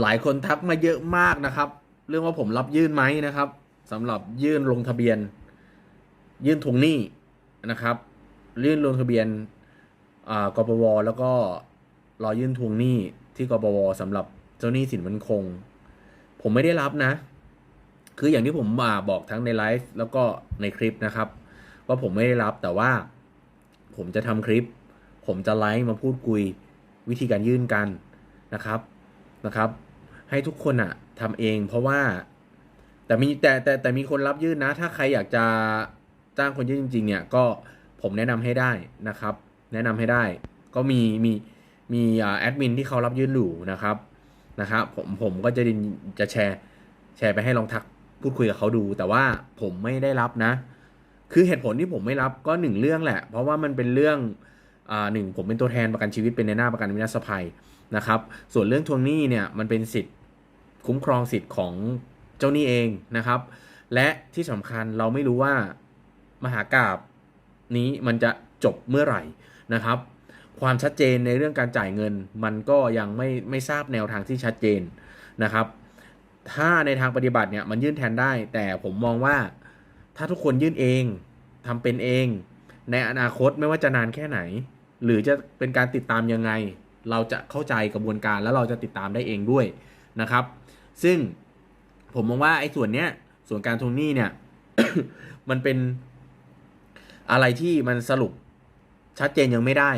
หลายคนทักมาเยอะมากนะครับ เรื่องว่าผมรับยื่นไหมนะครับสำหรับยื่นลงทะเบียน ยื่นทวงหนี้นะครับยื่นลงทะเบียนอ่ากปวแล้วก็รอยื่นทวงหนี้ที่กปวสำหรับเจ้าหนี้สินมั่นคง ผมไม่ได้รับนะ คืออย่างที่ผมมาบอกทั้งในไลฟ์แล้วก็ในคลิปนะครับ ว่าผมไม่ได้รับแต่ว่า ผมจะทำคลิป ผมจะไลฟ์มาพูดคุยวิธีการยื่นกันนะครับ นะครับ ให้ทุกคนอะทำเองเพราะว่า แต่มีแต่แต่แต่มีคนรับยื่นนะ ถ้าใครอยากจะจ้างคนยื่นจริง ๆ เนี่ยก็ผมแนะนำให้ได้นะครับ แนะนำให้ได้ ก็มีมีมีแอดมินที่เขารับยื่นอยู่นะครับนะครับผมผมก็จะดินจะแชร์แชร์ไปให้ลองทักพูดคุยกับเขาดู แต่ว่าผมไม่ได้รับนะ คือเหตุผลที่ผมไม่รับก็หนึ่งเรื่องแหละ เพราะว่ามันเป็นเรื่อง หนึ่งผมเป็นตัวแทนประกันชีวิตเป็นในหน้าประกันวินาศภัยนะครับ ส่วนเรื่องทวงหนี้เนี่ยมันเป็นสิทธิ์คุ้มครองสิทธิ์ของเจ้าหนี้เองนะครับ และที่สำคัญเราไม่รู้ว่ามหากราบนี้มันจะจบเมื่อไหร่นะครับ ความชัดเจนในเรื่องการจ่ายเงิน มันก็ยังไม่ไม่ทราบแนวทางที่ชัดเจนนะครับ ถ้าในทางปฏิบัติเนี่ยมันยื่นแทนได้ แต่ผมมองว่าถ้าทุกคนยื่นเองทำเป็นเอง ในอนาคตไม่ว่าจะนานแค่ไหน หรือจะเป็นการติดตามยังไง เราจะเข้าใจกระบวนการแล้วเราจะติดตามได้เองด้วยนะครับ ซึ่งผมมองว่าไอ้ส่วนเนี้ยส่วนการทวงหนี้เนี่ย มันเป็นอะไรที่มันสรุปชัดเจนยังไม่ได้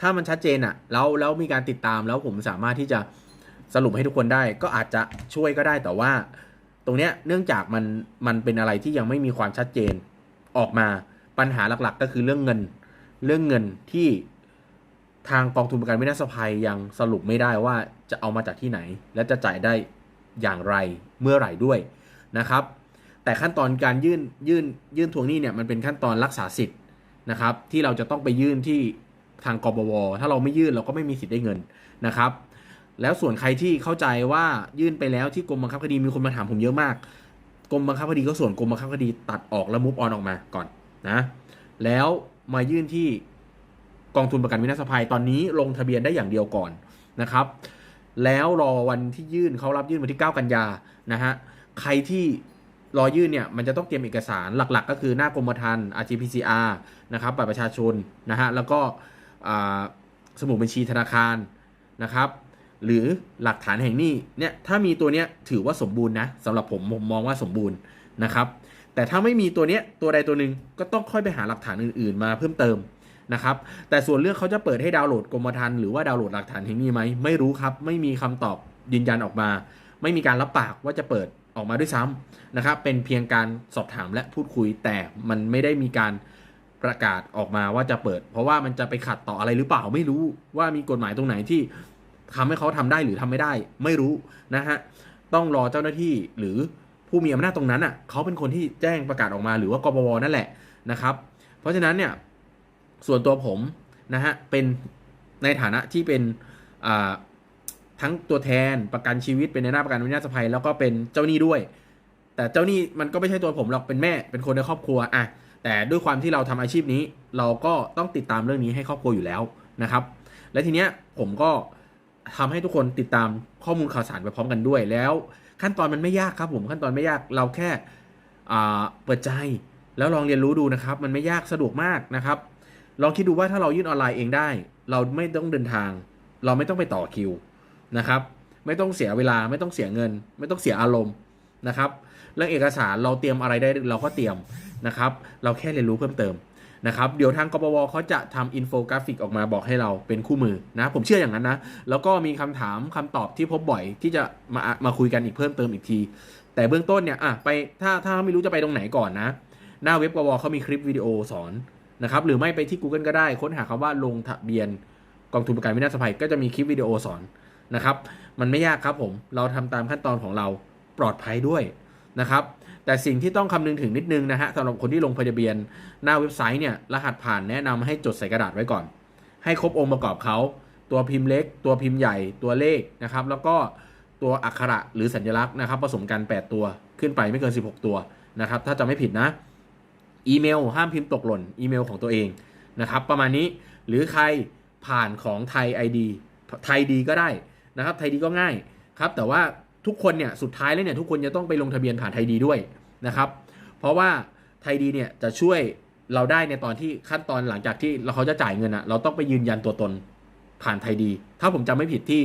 ถ้ามันชัดเจนอะแล้วแล้วมีการติดตามแล้วผมสามารถที่จะสรุปให้ทุกคนได้ ก็อาจจะช่วยก็ได้แต่ว่า ตรงเนี้ยเนื่องจากมันมันเป็นอะไรที่ยังไม่มีความชัดเจนออกมา ปัญหาหลักๆ ก็คือเรื่องเงิน เรื่องเงินที่ทางกองทุนประกันวินาศภัยยังสรุปไม่ได้ว่าจะเอามาจากที่ไหน และจะจ่ายได้อย่างไรเมื่อไหร่ด้วยนะครับ แต่ขั้นตอนการยื่นยื่นยื่นทวงหนี้เนี่ยมันเป็นขั้นตอนรักษาสิทธิ์นะครับ ที่เราจะต้องไปยื่นที่ทางกบว ถ้าเราไม่ยื่นเราก็ไม่มีสิทธิ์ได้เงินนะครับ แล้วส่วนใครที่เข้าใจว่ายื่นไปแล้วที่กรมบังคับคดีมีคนมาถามผมเยอะมากกรมบังคับคดีก็ส่วนกรมบังคับคดีตัดออกแล้วมุฟออนออกมาก่อน นะแล้วมายื่นที่กองทุนประกันวินาศภัยตอนนี้ลงทะเบียนได้อย่างเดียวก่อนนะครับ แล้วรอวันที่ยื่นเขารับยื่นวันที่ 9 กันยานะฮะใครที่รอยื่นเนี่ยมันจะต้องเตรียมเอกสารหลักๆ ก็คือหน้ากรมธรรม์ RT-PCR นะครับบัตรประชาชนนะฮะแล้วก็สมุดบัญชีธนาคารนะครับ หรือหลักฐานแห่งนี้เนี่ยถ้ามีตัวเนี้ยถือว่าสมบูรณ์นะสำหรับผมผมมองว่าสมบูรณ์นะครับ แต่ถ้าไม่มีตัวเนี้ยตัวใดตัวหนึ่งก็ต้องค่อยไปหาหลักฐานอื่น ๆ มาเพิ่มเติมนะครับแต่ส่วนเรื่องเขาจะเปิดให้ดาวน์โหลดกรมธรรม์หรือว่าดาวน์โหลดหลักฐานแห่งหนี้ไหมไม่รู้ครับ ไม่มีคำตอบยืนยันออกมา ไม่มีการรับปากว่าจะเปิดออกมาด้วยซ้ำนะครับเป็นเพียงการสอบถามและพูดคุย แต่มันไม่ได้มีการประกาศออกมาว่าจะเปิด เพราะว่ามันจะไปขัดต่ออะไรหรือเปล่าไม่รู้ว่ามีกฎหมายตรงไหนที่ทำให้เขาทำได้หรือทำไม่ได้ ไม่รู้นะฮะต้องรอเจ้าหน้าที่หรือ ผู้มีอำนาจตรงนั้นอะเขาเป็นคนที่แจ้งประกาศออกมาหรือว่ากบวนั่นแหละนะครับ เพราะฉะนั้นเนี่ยส่วนตัวผมนะฮะเป็นในฐานะที่เป็นทั้งตัวแทนประกันชีวิตเป็นในหน้าประกันวินาศภัย แล้วก็เป็นเจ้าหนี้ด้วย แต่เจ้าหนี้มันก็ไม่ใช่ตัวผมหรอกเป็นแม่เป็นคนในครอบครัวอะแต่ด้วยความที่เราทำอาชีพนี้ เราก็ต้องติดตามเรื่องนี้ให้ครอบครัวอยู่แล้วนะครับ และทีเนี้ยผมก็ ทำให้ทุกคนติดตามข้อมูลข่าวสารไปพร้อมกันด้วย แล้วขั้นตอนมันไม่ยากครับผมขั้นตอนไม่ยากเราแค่เปิดใจแล้วลองเรียนรู้ดูนะครับ มันไม่ยากสะดวกมากนะครับ ลองคิดดูว่าถ้าเรายื่นออนไลน์เองได้ เราไม่ต้องเดินทาง เราไม่ต้องไปต่อคิวนะครับ ไม่ต้องเสียเวลาไม่ต้องเสียเงิน ไม่ต้องเสียอารมณ์นะครับ เรื่องเอกสารเราเตรียมอะไรได้เราก็เตรียมนะครับ เราแค่เรียนรู้เพิ่มเติม นะครับเดี๋ยวทางกบวเขาจะทำอินโฟกราฟิกออกมาบอกให้เราเป็นคู่มือนะผมเชื่ออย่างนั้นนะ แล้วก็มีคำถามคำตอบที่พบบ่อยที่จะมามาคุยกันอีกเพิ่มเติมอีกที แต่เบื้องต้นเนี่ยอะไปถ้าถ้าไม่รู้จะไปตรงไหนก่อนนะ หน้าเว็บกบวเขามีคลิปวิดีโอสอนนะครับหรือไม่ไปที่ Google ก็ได้ค้นหาคำว่าลงทะเบียนกองทุนประกันวินาศภัยก็จะมีคลิปวิดีโอสอนนะครับ มันไม่ยากครับผม เราทำตามขั้นตอนของเราปลอดภัยด้วยนะครับ แต่สิ่งที่ต้องคำนึงถึงนิดนึงนะฮะสำหรับคนที่ลงทะเบียนหน้าเว็บไซต์เนี่ยรหัสผ่านแนะนำให้จดใส่กระดาษไว้ก่อน ให้ครบองค์ประกอบเขาตัวพิมพ์เล็ก ตัวพิมพ์ใหญ่ตัวเลขนะครับ แล้วก็ตัวอักขระหรือสัญลักษณ์นะครับ ผสมกัน 8 ตัวขึ้นไปไม่เกิน 16 ตัวนะครับ ถ้าจะไม่ผิดนะ อีเมล ห้ามพิมพ์ตกหล่น อีเมลของตัวเองนะครับ ประมาณนี้หรือใครผ่านของไทย ID ไทยดีก็ได้นะครับ ไทยดีก็ง่ายครับ แต่ว่า ทุกคนเนี่ยสุดท้ายแล้วเนี่ยทุกคนจะต้องไปลงทะเบียนผ่านไทยดีด้วยนะครับ เพราะว่าไทยดีเนี่ยจะช่วยเราได้ในตอนที่ขั้นตอนหลังจากที่เราเขาจะจ่ายเงินอะเราต้องไปยืนยันตัวตนผ่านไทยดี ถ้าผมจำไม่ผิดที่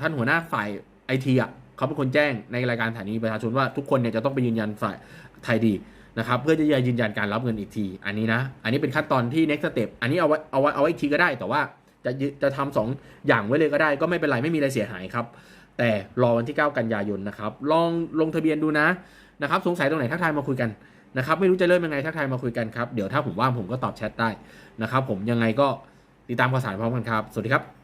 ท่านหัวหน้าฝ่ายไอทีอะเขาเป็นคนแจ้งในรายการสถานีประชาชนว่าทุกคนเนี่ยจะต้องไปยืนยันฝ่ายไทยดีนะครับเพื่อจะยืนยันการรับเงินอีกที อันนี้นะ อันนี้เป็นขั้นตอนที่ next step อันนี้เอาไว้เอาไว้เอาไว้อีกทีก็ได้ แต่ว่าจะจะทำสองอย่างไว้เลยก็ได้ ก็ไม่เป็นไรไม่มีอะไรเสียหายครับ แต่รอวันที่ 9 กันยายนนะครับ ลองลงทะเบียนดูนะนะครับ สงสัยตรงไหนทักทายมาคุยกันนะครับ ไม่รู้จะเริ่มยังไงทักทายมาคุยกันครับ เดี๋ยวถ้าผมว่างผมก็ตอบแชทได้นะครับ ผมยังไงก็ติดตามข่าวสารพร้อมกันครับ สวัสดีครับ